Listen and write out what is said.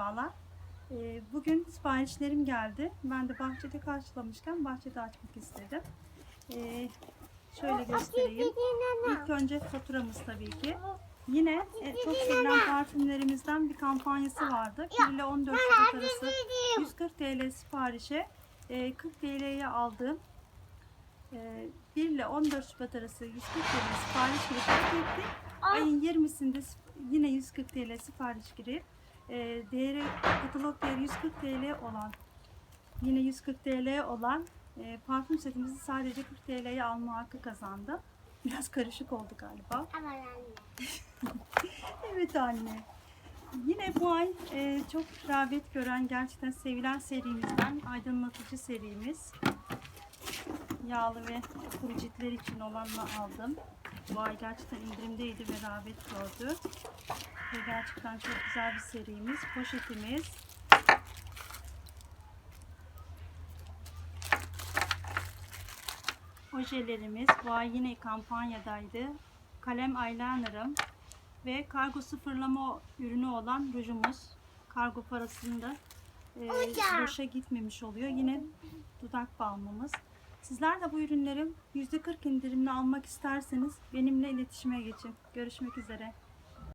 Merhabalar. Ee, Bugün siparişlerim geldi. Ben de bahçede karşılamışken bahçede açmak istedim. Ee, Şöyle göstereyim. İlk önce faturamız tabii ki. Yine e, çok sevilen parfümlerimizden bir kampanyası vardı. 1 ile 14 Şubat arası 140 TL siparişe e, 40 TL'ye aldığım e, 1 ile 14 Şubat arası 140 TL sipariş girip. Ayın 20'sinde sip- yine 140 TL sipariş girip e, değeri katalog değeri 140 TL olan yine 140 TL olan e, parfüm setimizi sadece 40 TL'ye alma hakkı kazandı. Biraz karışık oldu galiba. Aman anne. Evet anne. Yine bu ay e, çok rağbet gören, gerçekten sevilen serimizden aydınlatıcı serimiz. Yağlı ve kuru ciltler için olanla aldım. Bu ay gerçekten indirimdeydi ve rağbet gördü. Ve gerçekten çok güzel bir serimiz. Poşetimiz. Ojelerimiz bu ay yine kampanyadaydı. Kalem eyelinerım ve kargo sıfırlama ürünü olan rujumuz. Kargo parasında e, boşa gitmemiş oluyor. Yine dudak balmımız. Sizler de bu ürünleri %40 indirimli almak isterseniz benimle iletişime geçin. Görüşmek üzere.